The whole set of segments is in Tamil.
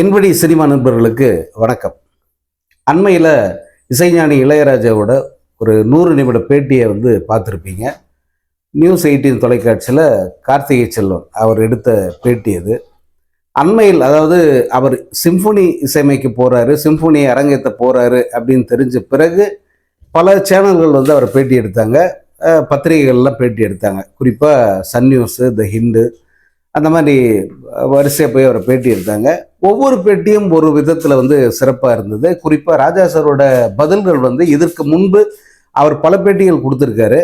என்படி சினிமா நண்பர்களுக்கு வணக்கம். அண்மையில் இசைஞானி இளையராஜாவோட ஒரு நூறு நிமிட பேட்டியை வந்து பார்த்துருப்பீங்க. நியூஸ் எயிட்டீன் தொலைக்காட்சியில் கார்த்திகை செல்வன் அவர் எடுத்த பேட்டி அது. அண்மையில் அதாவது அவர் சிம்பொனி இசையமைக்க போகிறாரு சிம்பொனி அரங்கேற்ற போகிறாரு அப்படின்னு தெரிஞ்ச பிறகு பல சேனல்கள் வந்து அவர் பேட்டி எடுத்தாங்க. பத்திரிகைகள்லாம் பேட்டி எடுத்தாங்க. குறிப்பாக சன் நியூஸு த ஹிந்து அந்த மாதிரி வரிசையாக போய் அவரை பேட்டி எடுத்தாங்க ஒவ்வொரு பேட்டியும் ஒரு விதத்தில் வந்து சிறப்பாக இருந்தது. குறிப்பாக ராஜா சாரோட பதில்கள் வந்து இதற்கு முன்பு அவர் பல பேட்டிகள் கொடுத்துருக்காரு.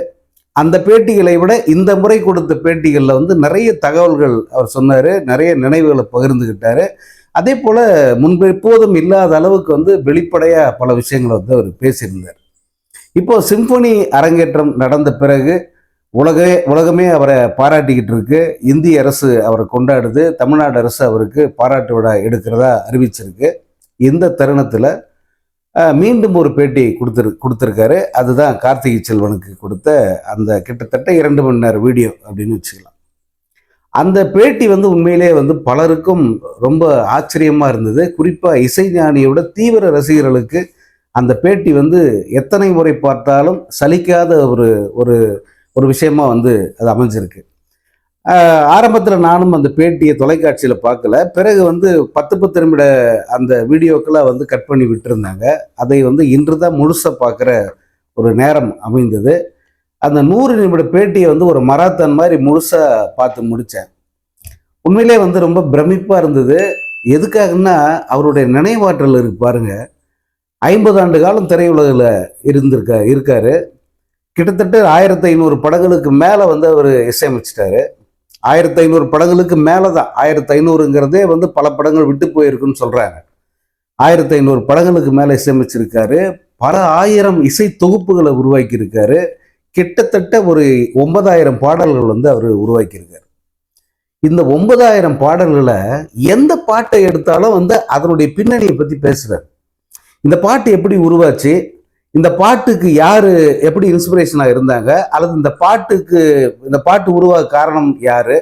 அந்த பேட்டிகளை விட இந்த முறை கொடுத்த பேட்டிகளில் வந்து நிறைய தகவல்கள் அவர் சொன்னார். நிறைய நினைவுகளை பகிர்ந்துக்கிட்டார் அதே போல் முன்பு எப்போதும் இல்லாத அளவுக்கு வந்து வெளிப்படையாக பல விஷயங்களை வந்து அவர் பேசியிருந்தார். இப்போ சிம்பொனி அரங்கேற்றம் நடந்த பிறகு உலகே உலகமே அவரை பாராட்டிக்கிட்டு இருக்கு. இந்திய அரசு அவரை கொண்டாடுது. தமிழ்நாடு அரசு அவருக்கு பாராட்டு விழா எடுக்கிறதா அறிவிச்சிருக்கு. இந்த தருணத்தில் மீண்டும் ஒரு பேட்டி கொடுத்துரு கொடுத்துருக்காரு. அதுதான் கார்த்திகை செல்வனுக்கு கொடுத்த அந்த கிட்டத்தட்ட இரண்டு மணி நேரம் வீடியோ அப்படின்னு வச்சுக்கலாம். அந்த பேட்டி வந்து உண்மையிலே வந்து பலருக்கும் ரொம்ப ஆச்சரியமாக இருந்தது. குறிப்பாக இசைஞானியோட தீவிர ரசிகர்களுக்கு அந்த பேட்டி வந்து எத்தனை முறை பார்த்தாலும் சலிக்காத ஒரு ஒரு ஒரு விஷயமா வந்து அது அமைஞ்சிருக்கு. ஆரம்பத்தில் நானும் அந்த பேட்டியை தொலைக்காட்சியில் பார்க்கல. பிறகு வந்து பத்து பத்து நிமிட அந்த வீடியோக்களை வந்து கட் பண்ணி விட்டுருந்தாங்க. அதை வந்து இன்று தான் முழுசாக பார்க்குற ஒரு நேரம் அமைந்தது. அந்த நூறு நிமிட பேட்டியை வந்து ஒரு மராத்தான் மாதிரி முழுசாக பார்த்து முடித்தேன் உண்மையிலே வந்து ரொம்ப பிரமிப்பாக இருந்தது. எதுக்காகன்னா அவருடைய நினைவாற்றல் இருக்கு பாருங்க. ஐம்பது ஆண்டு காலம் திரையுலகில் இருந்திருக்க இருக்காரு. கிட்டத்தட்ட ஆயிரத்தி ஐநூறு படங்களுக்கு மேலே வந்து அவர் இசையமைச்சிட்டாரு. ஆயிரத்தி ஐநூறு படங்களுக்கு மேலே தான் ஆயிரத்தி ஐநூறுங்கிறதே வந்து பல படங்கள் விட்டு போயிருக்குன்னு சொல்கிறாங்க ஆயிரத்தி ஐநூறு படங்களுக்கு மேலே இசையமைச்சிருக்காரு. பல ஆயிரம் இசை தொகுப்புகளை உருவாக்கியிருக்காரு. கிட்டத்தட்ட ஒரு ஒன்பதாயிரம் பாடல்கள் வந்து அவர் உருவாக்கியிருக்காரு. இந்த ஒன்பதாயிரம் பாடல்களை எந்த பாட்டை எடுத்தாலும் வந்து அதனுடைய பின்னணியை பற்றி பேசுகிறார் இந்த பாட்டு எப்படி உருவாச்சு? இந்த பாட்டுக்கு யாரு எப்படி இன்ஸ்பிரேஷனாக இருந்தாங்க? அல்லது இந்த பாட்டுக்கு இந்த பாட்டு உருவாக காரணம் யாரு?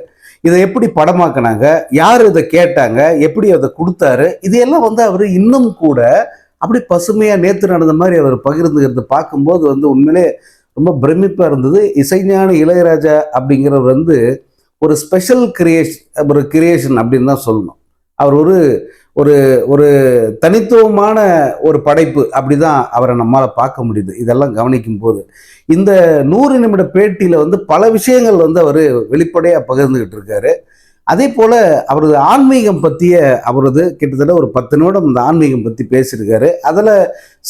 இதை எப்படி படமாக்குனாங்க? யார் இதை கேட்டாங்க? எப்படி அதை கொடுத்தாரு? இதையெல்லாம் வந்து அவர் இன்னும் கூட அப்படி பசுமையாக நேற்று நடந்த மாதிரி அவர் பகிர்ந்துக்கிறது பார்க்கும்போது வந்து உண்மையிலே ரொம்ப பிரமிப்பாக இருந்தது. இசைஞான இளையராஜா அப்படிங்கிறவர் வந்து ஒரு ஸ்பெஷல் கிரியேஷன் ஒரு கிரியேஷன் அப்படின்னு தான் சொல்லணும். அவர் ஒரு ஒரு ஒரு தனித்துவமான ஒரு படைப்பு அப்படிதான் அவரை நம்மால் பார்க்க முடியுது. இதெல்லாம் கவனிக்கும் போது. இந்த நூறு நிமிட பேட்டியில் வந்து பல விஷயங்கள் வந்து அவர் வெளிப்படையாக பகிர்ந்துக்கிட்டு இருக்காரு. அதே போல் அவரது ஆன்மீகம் பற்றிய அவரது கிட்டத்தட்ட ஒரு பத்து நிமிடம் இந்த ஆன்மீகம் பற்றி பேசியிருக்காரு. அதில்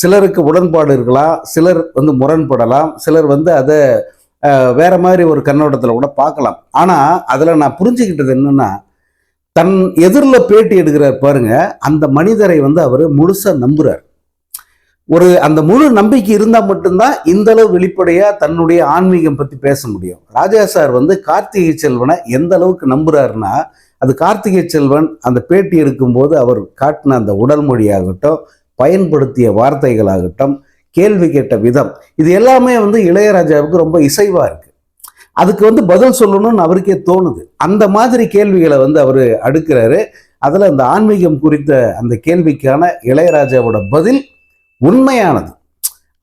சிலருக்கு உடன்பாடு இருக்கலாம் சிலர் வந்து முரண்படலாம் சிலர் வந்து அதை வேற மாதிரி ஒரு கண்ணோட்டத்தில் கூட பார்க்கலாம். ஆனால் அதில் நான் புரிஞ்சுக்கிட்டது என்னென்னா தன் எதிரில் பேட்டி எடுக்கிறார் பாருங்க அந்த மனிதரை வந்து அவர் முழுசா நம்புறார். ஒரு அந்த முழு நம்பிக்கை இருந்தால் மட்டும்தான் இந்த அளவு வெளிப்படையாக தன்னுடைய ஆன்மீகம் பற்றி பேச முடியும். ராஜா சார் வந்து கார்த்திகை செல்வனை எந்த அளவுக்கு நம்புறாருன்னா அது கார்த்திகை செல்வன் அந்த பேட்டி எடுக்கும்போது அவர் காட்டின அந்த உடல் மொழியாகட்டும் பயன்படுத்திய வார்த்தைகளாகட்டும் கேள்வி கேட்ட விதம் இது எல்லாமே வந்து இளையராஜாவுக்கு ரொம்ப இசைவாக இருக்குது அதுக்கு வந்து பதில் சொல்லணும்னு அவருக்கே தோணுது. அந்த மாதிரி கேள்விகளை வந்து அவர் அடுக்கிறாரு. அதில் அந்த ஆன்மீகம் குறித்த அந்த கேள்விக்கான இளையராஜாவோட பதில் உண்மையானது.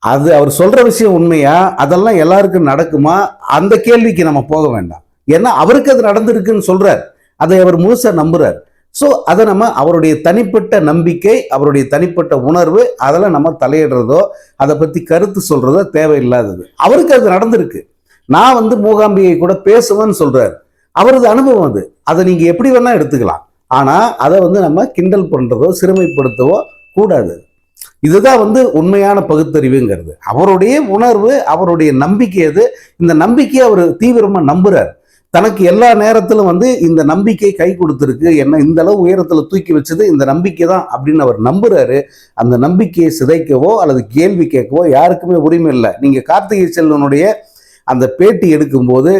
அது அவர் சொல்ற விஷயம் உண்மையா? அதெல்லாம் எல்லாருக்கும் நடக்குமா? அந்த கேள்விக்கு நம்ம போக வேண்டாம். ஏன்னா அவருக்கு அது நடந்திருக்குன்னு சொல்றார். அதை அவர் முழுசாக நம்புறார். ஸோ அதை நம்ம அவருடைய தனிப்பட்ட நம்பிக்கை அவருடைய தனிப்பட்ட உணர்வு அதெல்லாம் நம்ம தலையிடுறதோ அதை பற்றி கருத்து சொல்றதோ தேவையில்லாதது. அவருக்கு அது நடந்திருக்கு. நான் வந்து மூகாம்பிகை கூட பேசுவேன்னு சொல்றாரு. அவரது அனுபவம் அது. அதை நீங்க எப்படி வேணா எடுத்துக்கலாம். ஆனா அதை வந்து நம்ம கிண்டல் பண்றதோ சிறுமைப்படுத்தவோ கூடாது. இதுதான் வந்து உண்மையான பகுத்தறிவுங்கிறது. அவருடைய உணர்வு அவருடைய நம்பிக்கை அது இந்த நம்பிக்கையை அவர் தீவிரமா நம்புறார். தனக்கு எல்லா நேரத்திலும் வந்து இந்த நம்பிக்கை கை கொடுத்துருக்கு. என்ன இந்த அளவு உயரத்துல தூக்கி வச்சது இந்த நம்பிக்கை தான் அப்படின்னு அவர் நம்புறாரு. அந்த நம்பிக்கையை சிதைக்கவோ அல்லது கேள்வி கேட்கவோ யாருக்குமே உரிமை இல்லை. நீங்க கார்த்திகை செல்வனுடைய அந்த பேட்டி எடுக்கும்போது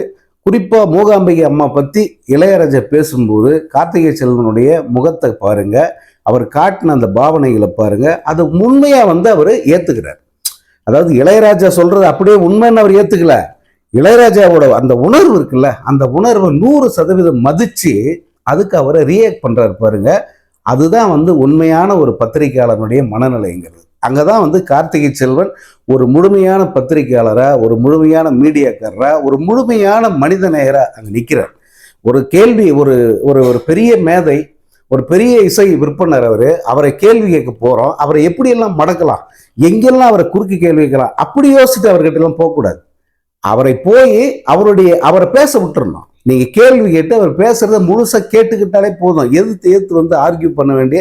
குறிப்பாக மூகாம்பிகை அம்மா பற்றி இளையராஜா பேசும்போது கார்த்திகை செல்வனுடைய முகத்தை பாருங்க அவர் காட்டின அந்த பாவனைகளை பாருங்க அது உண்மையாக வந்து அவர் ஏற்றுக்கிறார் அதாவது இளையராஜா சொல்றது அப்படியே உண்மைன்னு அவர் ஏற்றுக்கல இளையராஜாவோட அந்த உணர்வு இருக்குல்ல அந்த உணர்வை நூறு சதவீதம் மதிச்சு அதுக்கு அவரை ரியாக்ட் பண்ணுறாரு பாருங்க. அதுதான் வந்து உண்மையான ஒரு பத்திரிகையாளனுடைய மனநிலைங்கிறது. அங்கே தான் வந்து கார்த்திகை செல்வன் ஒரு முழுமையான பத்திரிகையாளராக ஒரு முழுமையான மீடியாக்காரராக ஒரு முழுமையான மனித நேயராக அங்கே நிற்கிறார் ஒரு கேள்வி ஒரு ஒரு ஒரு பெரிய மேதை ஒரு பெரிய இசை விற்பனர் அவர் அவரை கேள்வி கேட்க போகிறோம் அவரை எப்படியெல்லாம் மடக்கலாம் எங்கெல்லாம் அவரை குறுக்கு கேள்வி கேட்கலாம் அப்படி யோசிச்சுட்டு அவர்கிட்டலாம் போகக்கூடாது அவரை போய் அவருடைய அவரை பேச விட்டுறணும். நீங்கள் கேள்வி கேட்டு அவர் பேசுகிறத முழுசாக கேட்டுக்கிட்டாலே போதும். எதிர்த்து எதிர்த்து வந்து ஆர்கியூ பண்ண வேண்டிய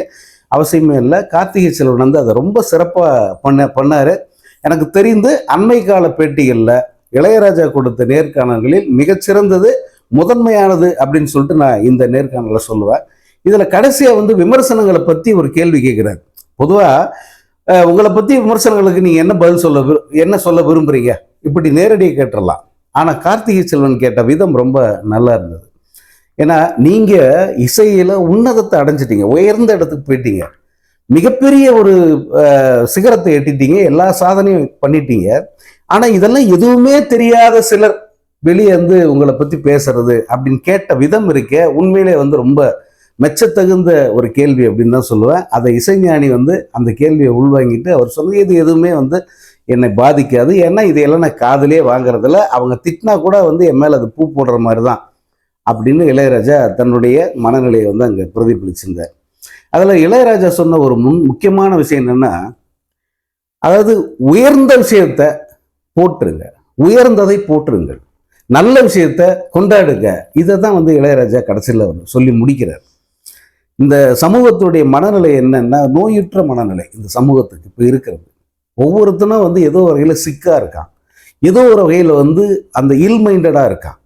அவசியமே இல்லை. கார்த்திகை செல்வன் வந்து அதை ரொம்ப சிறப்பாக பண்ண பண்ணார். எனக்கு தெரிந்து அண்மை கால பேட்டிகளில் இளையராஜா கொடுத்த நேர்காணல்களில் மிகச்சிறந்தது முதன்மையானது அப்படின்னு சொல்லிட்டு நான் இந்த நேர்காணலில் சொல்லுவேன். இதில் கடைசியாக வந்து விமர்சனங்களை பற்றி ஒரு கேள்வி கேட்குறாரு. பொதுவாக உங்களை பற்றி விமர்சனங்களுக்கு நீங்கள் என்ன பதில் சொல்ல விரு- என்ன சொல்ல விரும்புகிறீங்க இப்படி நேரடியாக கேட்டுடலாம் ஆனால் கார்த்திகை செல்வன் கேட்ட விதம் ரொம்ப நல்லா இருந்தது. ஏன்னா நீங்கள் இசையில் உன்னதத்தை அடைஞ்சிட்டீங்க உயர்ந்த இடத்துக்கு போயிட்டீங்க. மிகப்பெரிய ஒரு சிகரத்தை எட்டிட்டீங்க எல்லா சாதனையும் பண்ணிட்டீங்க. ஆனால் இதெல்லாம் எதுவுமே தெரியாத சிலர் வெளியே வந்து உங்களை பற்றி பேசுறது அப்படின்னு கேட்ட விதம் இருக்கே உண்மையிலே வந்து ரொம்ப மெச்சத்தகுந்த ஒரு கேள்வி அப்படின்னு தான் சொல்லுவேன். அதை இசைஞானி வந்து அந்த கேள்வியை உள்வாங்கிட்டு அவர் சொன்னது இது எதுவுமே வந்து என்னை பாதிக்காது. ஏன்னா இதையெல்லாம் நான் காதலே வாங்குறதில்ல. அவங்க திட்டினா கூட வந்து என் மேலே அது பூ போடுற மாதிரி தான். அப்படின்னு இளையராஜா தன்னுடைய மனநிலையை வந்து அங்கே பிரதிபலிச்சிருந்தார். அதில் இளையராஜா சொன்ன ஒரு முன் முக்கியமான விஷயம் என்னென்னா அதாவது உயர்ந்த விஷயத்தை போட்டுருங்க உயர்ந்ததை போட்டுருங்கள் நல்ல விஷயத்த கொண்டாடுங்க. இதை தான் வந்து இளையராஜா கடைசியில் அவர் சொல்லி முடிக்கிறார். இந்த சமூகத்துடைய மனநிலை என்னன்னா நோயுற்ற மனநிலை இந்த சமூகத்துக்கு இப்போ இருக்கிறது. ஒவ்வொருத்தனும் வந்து ஏதோ ஒரு வகையில் சிக்காக இருக்கான். ஏதோ ஒரு வகையில் வந்து அந்த இல் மைண்டடாக இருக்கான்.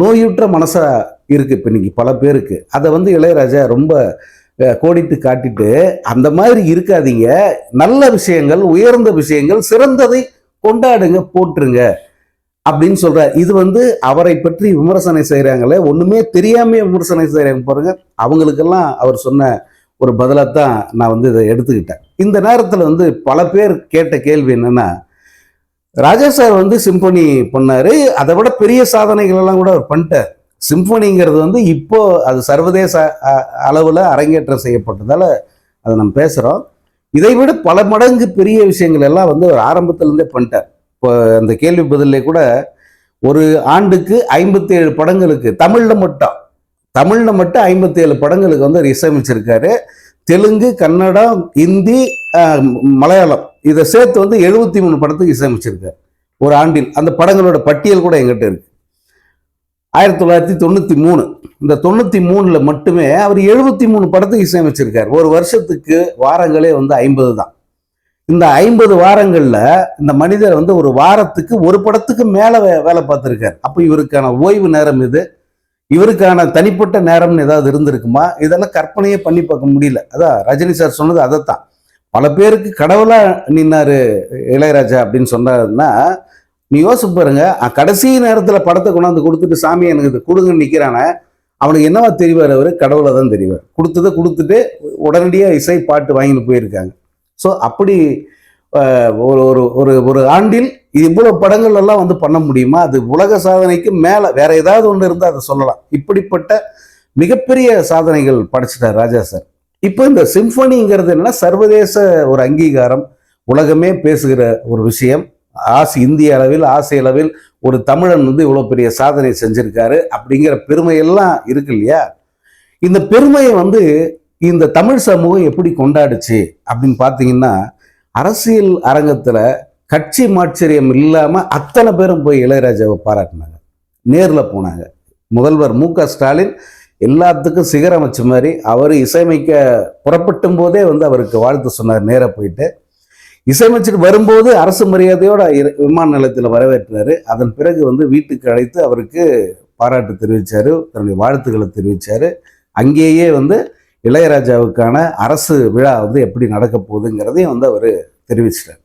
நோயுற்ற மனசாக இருக்கு இப்போ இன்னைக்கு பல பேருக்கு. அதை வந்து இளையராஜா ரொம்ப கோடிட்டு காட்டிட்டு அந்த மாதிரி இருக்காதீங்க. நல்ல விஷயங்கள் உயர்ந்த விஷயங்கள் சிறந்ததை கொண்டாடுங்க போட்டுருங்க அப்படின்னு சொல்கிறார் இது வந்து அவரை பற்றி விமர்சனம் செய்கிறாங்களே ஒன்றுமே தெரியாமே விமர்சனம் செய்கிறாங்க பாருங்க. அவங்களுக்கெல்லாம் அவர் சொன்ன ஒரு பதிலாக தான் நான் வந்து இதை எடுத்துக்கிட்டேன். இந்த நேரத்தில் வந்து பல பேர் கேட்ட கேள்வி என்னென்னா ராஜா சார் வந்து சிம்பனி பண்ணாரு. அதை விட பெரிய சாதனைகள் எல்லாம் கூட அவர் பண்ணிட்டார். சிம்பனிங்கிறது வந்து இப்போ அது சர்வதேச அளவில் அரங்கேற்றம் செய்யப்பட்டதால அதை நம்ம பேசுகிறோம் இதை விட பல மடங்கு பெரிய விஷயங்கள் எல்லாம் வந்து அவர் ஆரம்பத்திலேருந்தே பண்ணிட்டார். இப்போ அந்த கேள்வி பதிலே கூட ஒரு ஆண்டுக்கு ஐம்பத்தேழு படங்களுக்கு தமிழில் மட்டும் தமிழில் மட்டும் ஐம்பத்தேழு படங்களுக்கு வந்து அவர் இசையமைச்சிருக்காரு. தெலுங்கு கன்னடம் ஹிந்தி மலையாளம். இதை சேர்த்து வந்து எழுபத்தி மூணு படத்துக்கு இசையமைச்சிருக்கார். ஒரு ஆண்டில். அந்த படங்களோட பட்டியல் கூட எங்கிட்ட இருக்கு. ஆயிரத்தி தொள்ளாயிரத்தி தொண்ணூற்றி மூணு. இந்த தொண்ணூற்றி மூணில் மட்டுமே அவர் எழுபத்தி மூணு படத்துக்கு இசையமைச்சிருக்கார். ஒரு வருஷத்துக்கு வாரங்களே வந்து ஐம்பது தான். இந்த ஐம்பது வாரங்களில் இந்த மனிதர் வந்து ஒரு வாரத்துக்கு ஒரு படத்துக்கு மேலே வே வேலை பார்த்துருக்கார். அப்போ இவருக்கான ஓய்வு நேரம் இது. இவருக்கான தனிப்பட்ட நேரம்னு ஏதாவது இருந்திருக்குமா? இதெல்லாம் கற்பனையே பண்ணி பார்க்க முடியல. அதான் ரஜினி சார் சொன்னது அதைத்தான். பல பேருக்கு கடவுளா நின்னாரு இளையராஜா அப்படின்னு சொன்னாருன்னா நீ யோசிச்சு பாருங்க கடைசி நேரத்தில் படத்தை கொண்டாந்து கொடுத்துட்டு சாமி எனக்கு இது கொடுங்கன்னு நிற்கிறானே அவனுக்கு என்னவா தெரிவார் அவர்? கடவுளை தான் தெரிவார். கொடுத்ததை கொடுத்துட்டு உடனடியாக இசை பாட்டு வாங்கிட்டு போயிருக்காங்க. ஸோ அப்படி ஒரு ஒரு ஒரு ஒரு ஆண்டில் இது இவ்வளோ படங்கள் எல்லாம் வந்து பண்ண முடியுமா? அது உலக சாதனைக்கு மேலே வேற ஏதாவது ஒன்று இருந்தால் அதை சொல்லலாம். இப்படிப்பட்ட மிகப்பெரிய சாதனைகள் படைச்சிட்டார் ராஜா சார். இப்போ இந்த சிம்பனிங்கிறது என்னன்னா சர்வதேச ஒரு அங்கீகாரம் உலகமே பேசுகிற ஒரு விஷயம். ஆசி இந்திய அளவில் ஆசிய அளவில் ஒரு தமிழன் வந்து இவ்வளோ பெரிய சாதனை செஞ்சுருக்காரு அப்படிங்கிற பெருமையெல்லாம் இருக்கு இல்லையா? இந்த பெருமையை வந்து இந்த தமிழ் சமூகம் எப்படி கொண்டாடுச்சு அப்படின்னு பார்த்தீங்கன்னா அரசியல் அரங்கத்தில் கட்சி மாச்சரியம் இல்லாமல் அத்தனை பேரும் போய் இளையராஜாவை பாராட்டினாங்க. நேரில் போனாங்க. முதல்வர் மு க ஸ்டாலின் எல்லாத்துக்கும் சிகரம் வச்ச மாதிரி அவர் இசையமைக்க புறப்பட்டும் போதே வந்து அவருக்கு வாழ்த்து சொன்னார் நேராக போயிட்டு. இசையமைச்சிட்டு வரும்போது அரசு மரியாதையோட விமான நிலையத்தில் வரவேற்றினார் அதன் பிறகு வந்து வீட்டுக்கு அழைத்து அவருக்கு பாராட்டு தெரிவித்தார் தன்னுடைய வாழ்த்துக்களை தெரிவித்தார் அங்கேயே வந்து இளையராஜாவுக்கான அரசு விழா வந்து எப்படி நடக்க போகுதுங்கிறதையும் வந்து அவர் தெரிவிச்சிட்டார்.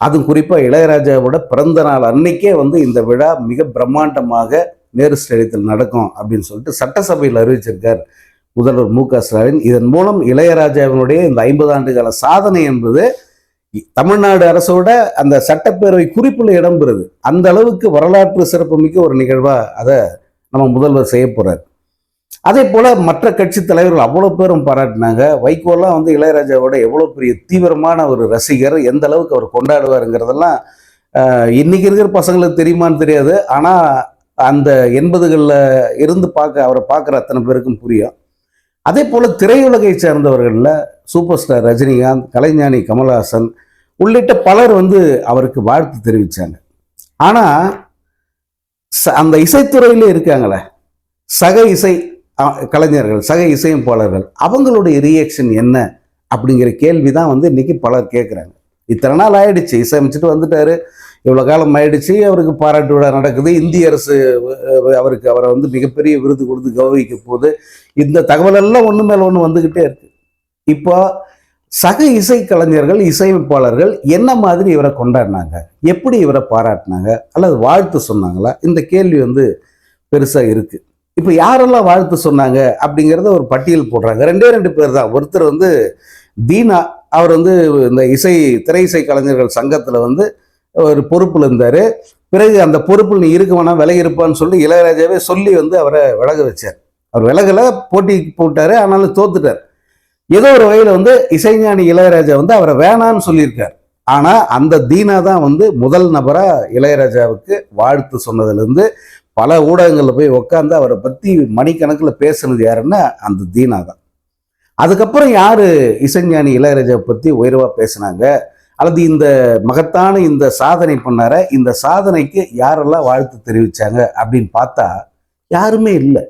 அதுவும் குறிப்பாக இளையராஜாவோட பிறந்த நாள் அன்னைக்கே வந்து இந்த விழா மிக பிரம்மாண்டமாக நேரு ஸ்டேடியத்தில் நடக்கும் அப்படின்னு சொல்லிட்டு சட்டசபையில் அறிவிச்சிருக்கார் முதல்வர் மு க ஸ்டாலின். இதன் மூலம் இளையராஜாவினுடைய இந்த ஐம்பது ஆண்டு கால சாதனை என்பது தமிழ்நாடு அரசோட அந்த சட்டப்பேரவை குறிப்பில் இடம்பெறுது. அந்த அளவுக்கு வரலாற்று சிறப்புமிக்க ஒரு நிகழ்வாக அதை நம்ம முதல்வர் செய்ய போகிறார் அதே போல மற்ற கட்சி தலைவர்கள் அவ்வளோ பேரும் பாராட்டினாங்க. வைகோலாம் வந்து இளையராஜாவோட எவ்வளோ பெரிய தீவிரமான ஒரு ரசிகர் எந்த அளவுக்கு அவர் கொண்டாடுவாருங்கிறதெல்லாம் இன்னைக்கு இருக்கிற பசங்களுக்கு தெரியுமான்னு தெரியாது. ஆனால் அந்த எண்பதுகளில் இருந்து பார்க்க அவரை பார்க்குற அத்தனை பேருக்கும் புரியும். அதே போல் திரையுலகை சேர்ந்தவர்களில் சூப்பர் ஸ்டார் ரஜினிகாந்த் கலைஞானி கமல்ஹாசன் உள்ளிட்ட பலர் வந்து அவருக்கு வாழ்த்து தெரிவித்தாங்க ஆனால் அந்த இசைத்துறையிலே இருக்காங்களே சக இசை கலைஞர்கள் சக இசையமைப்பாளர்கள் அவங்களுடைய ரியாக்ஷன் என்ன அப்படிங்கிற கேள்வி தான் வந்து இன்றைக்கி பலர் கேட்குறாங்க இத்தனை நாள் ஆயிடுச்சு இசையமைச்சிட்டு வந்துட்டாரு. இவ்வளோ காலம் ஆயிடுச்சு அவருக்கு பாராட்டு விழா நடக்குது. இந்திய அரசு அவருக்கு அவரை வந்து மிகப்பெரிய விருது கொடுத்து கௌரவிக்க போகுது. இந்த தகவலெல்லாம் ஒன்று மேலே ஒன்று வந்துக்கிட்டே இருக்கு. இப்போ சக இசை கலைஞர்கள் இசையமைப்பாளர்கள் என்ன மாதிரி இவரை கொண்டாடினாங்க? எப்படி இவரை பாராட்டினாங்க? அல்லது வாழ்த்து சொன்னாங்களா? இந்த கேள்வி வந்து பெருசாக இருக்குது இப்போ யாரெல்லாம் வாழ்த்து சொன்னாங்க அப்படிங்கிறத ஒரு பட்டியல் போடுறாங்க. ரெண்டே ரெண்டு பேர் தான். ஒருத்தர் வந்து தீனா அவர் வந்து இந்த இசை திரை இசை கலைஞர்கள் சங்கத்தில் வந்து ஒரு பொறுப்பில் இருந்தார். பிறகு அந்த பொறுப்பில் நீ இருக்க வேணாம் விலகி இருப்பான்னு சொல்லி இளையராஜாவே சொல்லி வந்து அவரை விலக வச்சார். அவர் விலகலை போட்டி போட்டார் ஆனாலும் தோத்துட்டார். ஏதோ ஒரு வகையில் வந்து இசைஞானி இளையராஜா வந்து அவரை வேணான்னு சொல்லியிருக்கார். ஆனால் அந்த தீனா தான் வந்து முதல் நபராக இளையராஜாவுக்கு வாழ்த்து சொன்னதுலேருந்து பல ஊடகங்களில் போய் உட்காந்து அவரை பற்றி மணிக்கணக்கில் பேசுனது யாருன்னா அந்த தீனா தான். அதுக்கப்புறம் யார் இசைஞானி இளையராஜாவை பற்றி உயர்வாக பேசினாங்க? அல்லது இந்த மகத்தான இந்த சாதனை பண்ணார இந்த சாதனைக்கு யாரெல்லாம் வாழ்த்து தெரிவித்தாங்க அப்படின்னு பார்த்தா யாருமே இல்லை.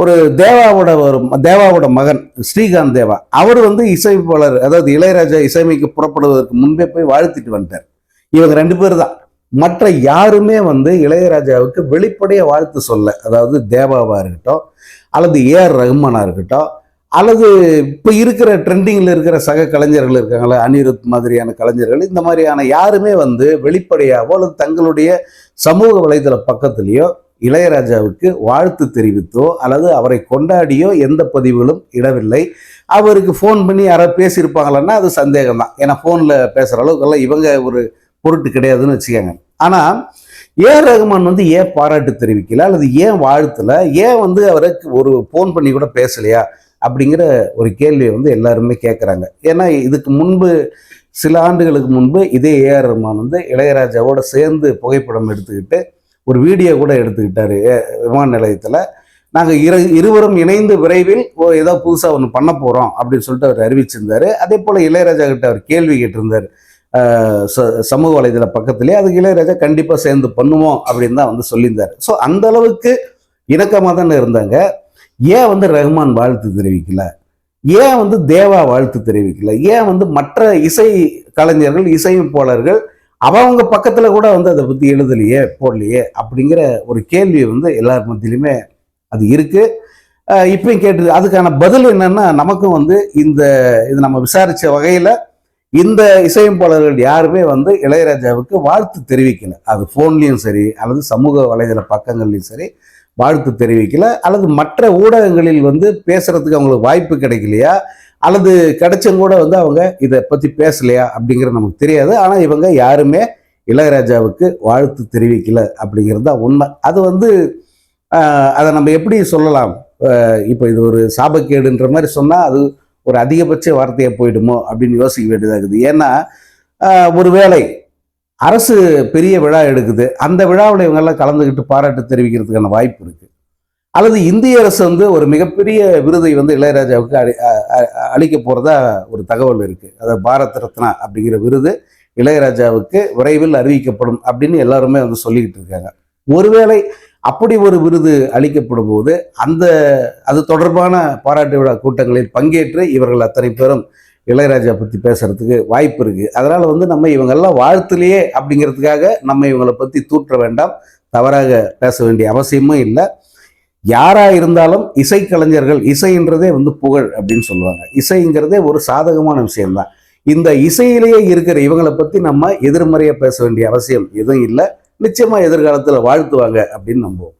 ஒரு தேவாவோட ஒரு தேவாவோட மகன் ஸ்ரீகாந்த் தேவா அவர் வந்து இசைப்பாளர் அதாவது இளையராஜா இசையமைக்கு புறப்படுவதற்கு முன்பே போய் வாழ்த்திட்டு வந்துட்டார். இவங்க ரெண்டு பேர் தான். மற்ற யாருமே வந்து இளையராஜாவுக்கு வெளிப்படைய வாழ்த்து சொல்ல. அதாவது தேவாவா இருக்கட்டும் அல்லது ஏஆர் ரஹ்மானா இருக்கட்டும் அல்லது இப்போ இருக்கிற ட்ரெண்டிங்கில் இருக்கிற சக கலைஞர்கள் இருக்காங்களே அனிருத் மாதிரியான கலைஞர்கள் இந்த மாதிரியான யாருமே வந்து வெளிப்படையாவோ அல்லது தங்களுடைய சமூக வலைதள பக்கத்துலேயோ இளையராஜாவுக்கு வாழ்த்து தெரிவித்தோ அல்லது அவரை கொண்டாடியோ எந்த பதிவுகளும் இடவில்லை. அவருக்கு ஃபோன் பண்ணி யாராவது பேசியிருப்பாங்களான்னா அது சந்தேகம் தான் ஏன்னா ஃபோனில் பேசுகிற அளவுக்கெல்லாம் இவங்க ஒரு பொருட்டு கிடையாதுன்னு வச்சுக்கோங்க. ஆனால் ஏன் ரகுமான் வந்து ஏன் பாராட்டு தெரிவிக்கல அல்லது ஏன் வாழ்த்தல ஏன் வந்து அவருக்கு ஒரு ஃபோன் பண்ணி கூட பேசலையா அப்படிங்கிற ஒரு கேள்வியை வந்து எல்லாருமே கேட்குறாங்க ஏன்னா இதுக்கு முன்பு சில ஆண்டுகளுக்கு முன்பு இதே ஏஆர் ரஹ்மான் வந்து இளையராஜாவோட சேர்ந்து புகைப்படம் எடுத்துக்கிட்டு ஒரு வீடியோ கூட எடுத்துக்கிட்டாரு ஏ- விமான நிலையத்தில். நாங்கள் இரு இருவரும் இணைந்து விரைவில் ஓ ஏதோ புதுசாக ஒன்று பண்ண போகிறோம் அப்படின்னு சொல்லிட்டு அவர் அறிவிச்சிருந்தாரு. அதே போல் இளையராஜா கிட்ட அவர் கேள்வி கேட்டிருந்தார். சமூக வலைதள பக்கத்துலேயே அதுக்கு இளையராஜா கண்டிப்பாக சேர்ந்து பண்ணுவோம் அப்படின்னு தான் வந்து சொல்லியிருந்தார். ஸோ அந்த அளவுக்கு இணக்கமாக தானே இருந்தாங்க. ஏன் வந்து ரஹ்மான் வாழ்த்து தெரிவிக்கல? ஏன் வந்து தேவா வாழ்த்து தெரிவிக்கல? ஏன் வந்து மற்ற இசை கலைஞர்கள் இசையமைப்பாளர்கள் அவங்க பக்கத்தில் கூட வந்து அதை பற்றி எழுதலையே போடலையே அப்படிங்கிற ஒரு கேள்வி வந்து எல்லார் மத்தியிலுமே அது இருக்குது இப்பயும் கேட்டு அதுக்கான பதில் என்னென்னா நமக்கும் வந்து இந்த இது நம்ம விசாரித்த வகையில் இந்த இசையமைப்பாளர்கள் யாருமே வந்து இளையராஜாவுக்கு வாழ்த்து தெரிவிக்கல. அது ஃபோன்லேயும் சரி அல்லது சமூக வலைதள பக்கங்கள்லையும் சரி வாழ்த்து தெரிவிக்கல. அல்லது மற்ற ஊடகங்களில் வந்து பேசுறதுக்கு அவங்களுக்கு வாய்ப்பு கிடைக்கலையா? அல்லது கிடைச்சும் கூட வந்து அவங்க இதை பற்றி பேசலையா அப்படிங்கிறது நமக்கு தெரியாது. ஆனால் இவங்க யாருமே இளையராஜாவுக்கு வாழ்த்து தெரிவிக்கல அப்படிங்கிறது தான் உண்மை. அது வந்து அதை நம்ம எப்படி சொல்லலாம்? இப்போ இது ஒரு சாபக்கேடுன்ற மாதிரி சொன்னால் அது ஒரு அதிகபட்ச வார்த்தையாக போயிடுமோ அப்படின்னு யோசிக்க வேண்டியதாக இருக்குது. ஏன்னா ஒருவேளை அரசு பெரிய விழா எடுக்குது. அந்த விழாவில் இவங்கெல்லாம் கலந்துக்கிட்டு பாராட்டு தெரிவிக்கிறதுக்கான வாய்ப்பு இருக்குது அல்லது இந்திய அரசு வந்து ஒரு மிகப்பெரிய விருதை வந்து இளையராஜாவுக்கு அளி அளிக்க போகிறதா ஒரு தகவல் இருக்குது அதாவது பாரத் ரத்னா அப்படிங்கிற விருது இளையராஜாவுக்கு விரைவில் அறிவிக்கப்படும் அப்படின்னு எல்லாருமே வந்து சொல்லிக்கிட்டு இருக்காங்க. ஒருவேளை அப்படி ஒரு விருது அளிக்கப்படும் போது அந்த அது தொடர்பான பாராட்டு விழா கூட்டங்களில் பங்கேற்று இவர்கள் அத்தனை பேரும் இளையராஜா பற்றி பேசுறதுக்கு வாய்ப்பு இருக்குது அதனால் வந்து நம்ம இவங்கெல்லாம் வாழ்த்துலையே அப்படிங்கிறதுக்காக நம்ம இவங்களை பற்றி தூற்ற வேண்டாம். தவறாக பேச வேண்டிய அவசியமும் இல்லை. யாராக இருந்தாலும் இசைக்கலைஞர்கள் இசைன்றதே வந்து புகழ் அப்படின்னு சொல்லுவாங்க. இசைங்கிறதே ஒரு சாதகமான விஷயம்தான். இந்த இசையிலேயே இருக்கிற இவங்களை பற்றி நம்ம எதிர்மறையாக பேச வேண்டிய அவசியம் எதுவும் இல்லை. நிச்சயமாக எதிர்காலத்தில் வாழ்த்துவாங்க அப்படின்னு நம்புவோம்.